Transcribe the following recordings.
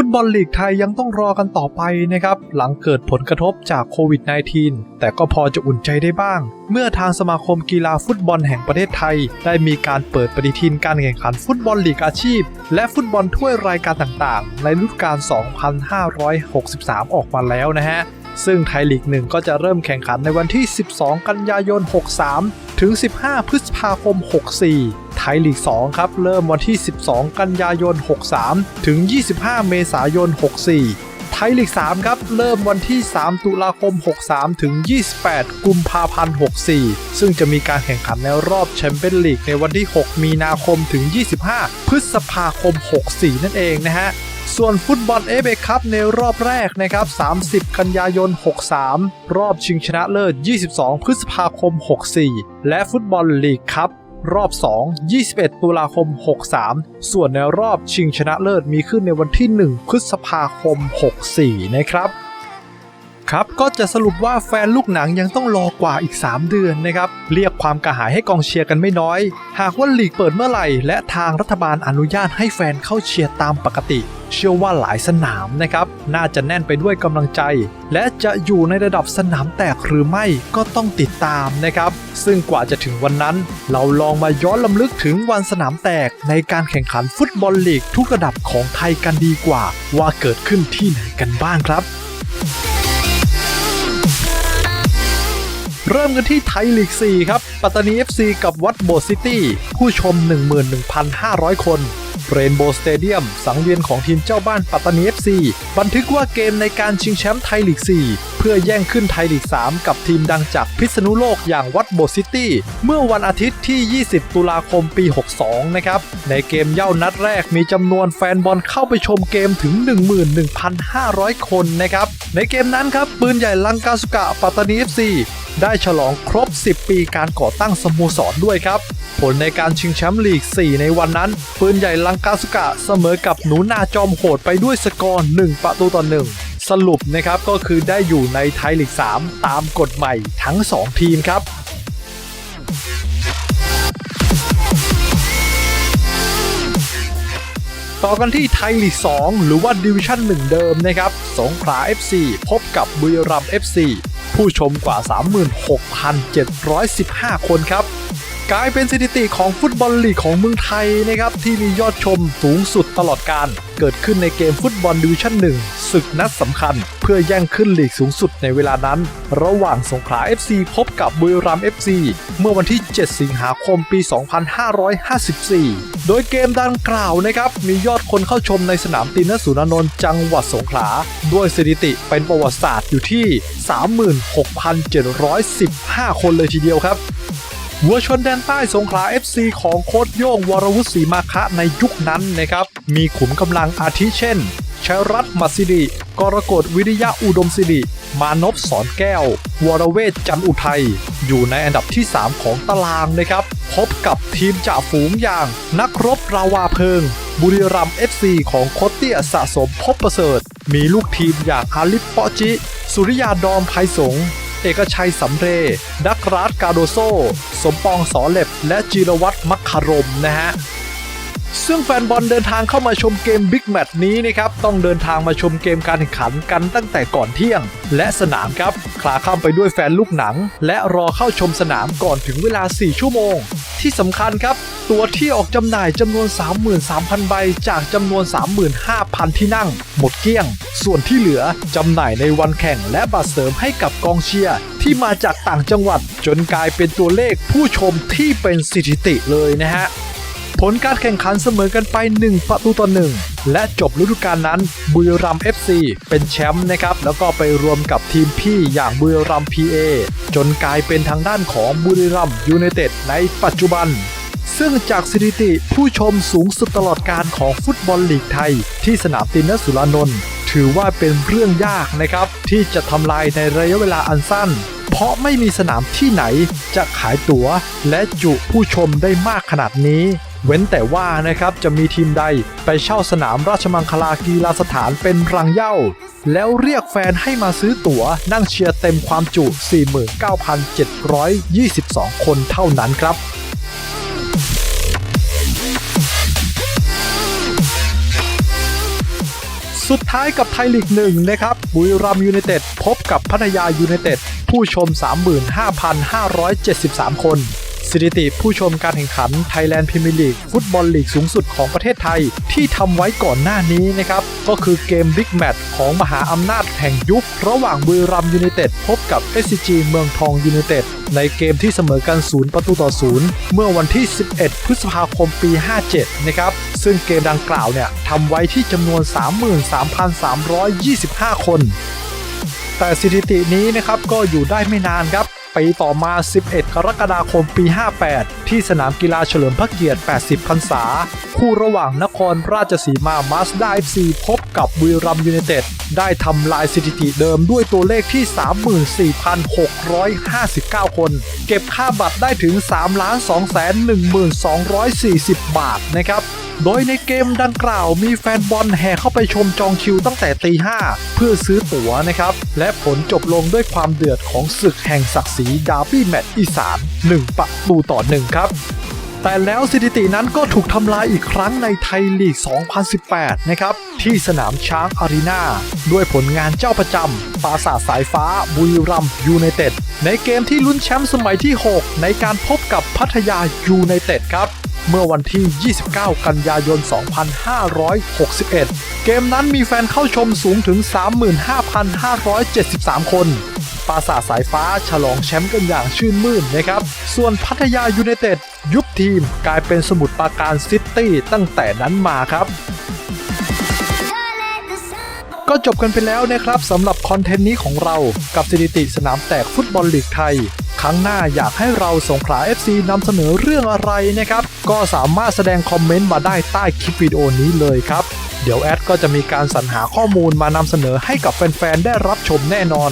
ฟุตบอลลีกไทยยังต้องรอกันต่อไปนะครับ หลังเกิดผลกระทบจากโควิด -19 แต่ก็พอจะอุ่นใจได้บ้าง เมื่อทางสมาคมกีฬาฟุตบอลแห่งประเทศไทย ได้มีการเปิดปฏิทินการแข่งขันฟุตบอลลีกอาชีพ และฟุตบอลถ้วยรายการต่างๆ ในฤดูกาล 2563 ออกมาแล้วนะฮะซึ่งไทยลีกหนึ่งก็จะเริ่มแข่งขันในวันที่ 12 กันยายน 63 ถึง 15 พฤษภาคม 64 ไทยลีก 2 ครับ เริ่มวันที่ 12 กันยายน 63 ถึง 25 เมษายน 64 ไทยลีก 3 ครับ เริ่มวันที่ 3 ตุลาคม 63 ถึง 28 กุมภาพันธ์ 64 ซึ่งจะมีการแข่งขันในรอบแชมเปี้ยนลีกในวันที่ 6 มีนาคมถึง 25 พฤษภาคม 64 นั่นเองนะฮะส่วนฟุตบอลเอเบคัพในรอบแรกนะครับ 30 กันยายน 63 รอบชิงชนะเลิศ 22 พฤษภาคม 64 และฟุตบอลลีกคัพ รอบ 2 21 ตุลาคม 63 ส่วนในรอบชิงชนะเลิศมีขึ้นในวันที่ 1 พฤษภาคม 64 นะครับ ครับ ก็จะสรุปว่าแฟนลูกหนังยังต้องรอกว่าอีก 3 เดือนนะครับ เรียกความกระหายให้กองเชียร์กันไม่น้อย หากว่าลีกเปิดเมื่อไหร่ และทางรัฐบาลอนุญาตให้แฟนเข้าเชียร์ตามปกติ เชื่อว่าหลายสนามนะครับ น่าจะแน่นไปด้วยกำลังใจ และจะอยู่ในระดับสนามแตกหรือไม่ก็ต้องติดตามนะครับ ซึ่งกว่าจะถึงวันนั้น เราลองมาย้อนลำลึกถึงวันสนามแตกในการแข่งขันฟุตบอลลีกทุกระดับของไทยกันดีกว่า ว่าเกิดขึ้นที่ไหนกันบ้างครับ เริ่มกันที่ไทยลีก 4 ครับ ปัตตานี FC กับวัดโบซิตี้ ผู้ชม 11,500 คนเรนโบว์สเตเดียมสังเวียนของทีมเจ้าบ้านปัตตานี FC บันทึกว่าเกมในการชิงแชมป์ไทยลีก 4 เพื่อแย่งขึ้นไทยลีก 3 กับทีมดังจากพิษณุโลกอย่างวัดโบซิตี้ เมื่อวันอาทิตย์ที่ 20 ตุลาคมปี 62 นะครับ ในเกมเย่านัดแรกมีจำนวนแฟนบอลเข้าไปชมเกมถึง 11,500 คนนะครับ ในเกมนั้นครับ ปืนใหญ่ลังกาสุกะปัตตานี FC ได้ฉลองครบ 10 ปีการก่อตั้งสโมสรด้วยครับ ผลในการชิงแชมป์ลีก 4 ในวันนั้น ปืนใหญ่ลังกาสุกะเสมอกับหนูนาจอมโหดไปด้วยสกอร์ 1 ประตูต่อ 1 สรุปนะครับก็คือได้อยู่ในไทยลีก 3 ตามกฎใหม่ทั้ง 2 ทีมครับต่อกันที่ไทยลีก 2 หรือว่าดิวิชั่น 1 เดิมนะครับ สงขลา FC พบกับบุรีรัมย์ FC ผู้ชมกว่า 36,715 คนครับ กลายเป็นสถิติของฟุตบอลลีกของเมืองไทยนะครับ ที่มียอดชมสูงสุดตลอดการ เกิดขึ้นในเกมฟุตบอลดิวิชั่น1 ศึกนัดสำคัญ เพื่อแย่งขึ้นลีกสูงสุดในเวลานั้น ระหว่างสงขลา FC พบกับบุรีรัมย์ FC เมื่อวันที่ 7 สิงหาคมปี 2554 โดยเกมดังกล่าวนะครับมียอดคนเข้าชมในสนามตินสุรานนท์จังหวัดสงขลา ด้วยสถิติเป็นประวัติศาสตร์อยู่ที่ 36,715 คนเลยทีเดียวครับวัวชนแดนใต้สงขลา FC ของโค้ดโย่งวรวุฒิศรีมาคะในยุคนั้นนะครับ มีขุมกำลังอาทิเช่น ชรัตน์มัสิริกรกฎวิริยะอุดมสิริ มานพสอนแก้ว วรเวทจันอุทัย อยู่ในอันดับที่ 3 ของตารางนะครับ พบกับทีมจ่าฝูงอย่าง นักรบราวาเพิง บุรีรัมย์ FC ของโคตเตียสะสมพบประเสริฐ มีลูกทีมอย่างอาลิปเปาะจิ สุริยาดอมไพศงเอกชัยสำเร ดักราสกาโดโซ สมปองสอเล็บ และจีรวัตรมัคคารมนะฮะ ซึ่งแฟนบอลเดินทางเข้ามาชมเกมบิ๊กแมตช์นี้นะครับต้องเดินทางมาชมเกมการแข่งขันกันตั้งแต่ก่อนเที่ยง และสนามครับคลาข้ามไปด้วยแฟนลูกหนัง และรอเข้าชมสนามก่อนถึงเวลา 4 ชั่วโมง ที่สำคัญครับ ตัวที่ออกจำหน่ายจำนวน 33,000 ใบ จากจำนวน 35,000 ที่นั่ง หมดเกลี้ยง ส่วนที่เหลือจำหน่ายในวันแข่งและบัตรเสริมให้กับกองเชียร์ที่มาจากต่างจังหวัด จนกลายเป็นตัวเลขผู้ชมที่เป็นสถิติเลยนะฮะ ผลการแข่งขันเสมอกันไป 1 ประตูต่อ1และจบฤดูกาลนั้นบุรีรัมย์ FC เป็นแชมป์นะครับ แล้วก็ไปรวมกับทีมพี่อย่างบุรีรัมย์ PA จนกลายเป็นทางด้านของบุรีรัมย์ยูไนเต็ดในปัจจุบัน ซึ่งจากสถิติผู้ชมสูงสุดตลอดการของฟุตบอลลีกไทย ที่สนามตินสุรานนท์ถือว่าเป็นเรื่องยากนะครับ ที่จะทำลายในระยะเวลาอันสั้น เพราะไม่มีสนามที่ไหนจะขายตั๋ว และจุผู้ชมได้มากขนาดนี้ เว้นแต่ว่านะครับจะมีทีมใดไปเช่าสนามราชมังคลากีฬาสถานเป็นรังเย้าแล้วเรียกแฟนให้มาซื้อตั๋วนั่งเชียร์เต็มความจุ 49,722 คนเท่านั้นครับสุดท้ายกับไทยลีกหนึ่งนะครับ บุรีรัมย์ยูไนเต็ดพบกับพัทยายูไนเต็ดผู้ชม 35,573 คน สถิติผู้ชมการแข่งขัน Thailand Premier League ฟุตบอลลีกสูงสุดของประเทศไทย ที่ทำไว้ก่อนหน้านี้นะครับ ก็คือเกมบิ๊กแมตช์ของมหาอำนาจแห่งยุค ระหว่างบุรีรัมย์ยูไนเต็ดพบกับ SCG เมืองทองยูไนเต็ดในเกมที่เสมอกัน 0 ประตูต่อ 0 เมื่อวันที่ 11 พฤษภาคมปี 57 นะครับ ซึ่งเกมดังกล่าวเนี่ยทำไว้ที่จำนวน 33,325 คน แต่สถิตินี้นะครับก็อยู่ได้ไม่นานครับ ปีต่อมา 11 กรกฎาคมปี 58 ที่สนามกีฬาเฉลิมพระเกียรติ 80 พรรษา คู่ระหว่างนครราชสีมามาสด้า FC พบกับบุรีรัมย์ยูไนเต็ด ได้ทำลายสถิติเดิมด้วยตัวเลขที่ 34,659 คน เก็บค่าบัตรได้ถึง 3,212,40 บาทนะครับ โดยในเกมดังกล่าวมีแฟนบอลแห่เข้าไปชมจองคิวตั้งแต่ตีห้าเพื่อซื้อตั๋วนะครับ และผลจบลงด้วยความเดือดของศึกแห่งศักดิ์ศรีดาร์บี้แมตช์อีสาน1ประตูต่อ1ครับแต่แล้วสถิตินั้นก็ถูกทำลายอีกครั้งในไทยลีก 2018 นะครับ ที่สนามช้างอารีนาด้วยผลงานเจ้าประจำปราสาทสายฟ้าบุรีรัมย์ยูไนเต็ดในเกมที่ลุ้นแชมป์สมัยที่ 6 ในการพบกับพัทยายูไนเต็ดครับ เมื่อวันที่ 29 กันยายน 2561 เกมนั้นมีแฟนเข้าชมสูงถึง 35,573 คนปราสาทสายฟ้าฉลองแชมป์กันอย่างชื่นมื่นนะครับ ส่วนพัทยายูไนเต็ดยุบทีมกลายเป็นสมุทรปราการซิตี้ตั้งแต่นั้นมาครับ ก็จบกันไปแล้วนะครับสำหรับคอนเทนต์นี้ของเรากับสถิติสนามแตกฟุตบอลลีกไทย ครั้งหน้าอยากให้เราสงขลา FC นำเสนอเรื่องอะไรนะครับ ก็สามารถแสดงคอมเมนต์มาได้ใต้คลิปวิดีโอนี้เลยครับ เดี๋ยวแอดก็จะมีการสรรหาข้อมูลมานำเสนอให้กับแฟนๆ ได้รับชมแน่นอน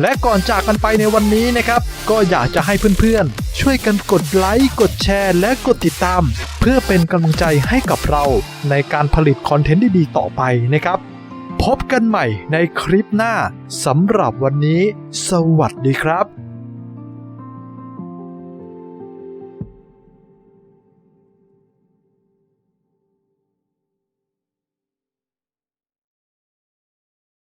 และก่อนจากกันไปในวันนี้นะครับ ก็อยากจะให้เพื่อนๆ ช่วยกันกดไลค์ กดแชร์ และกดติดตาม เพื่อเป็นกำลังใจให้กับเราในการผลิตคอนเทนต์ดีๆต่อไปนะครับพบกันใหม่ในคลิปหน้าสำหรับวันนี้ สวัสดีครับ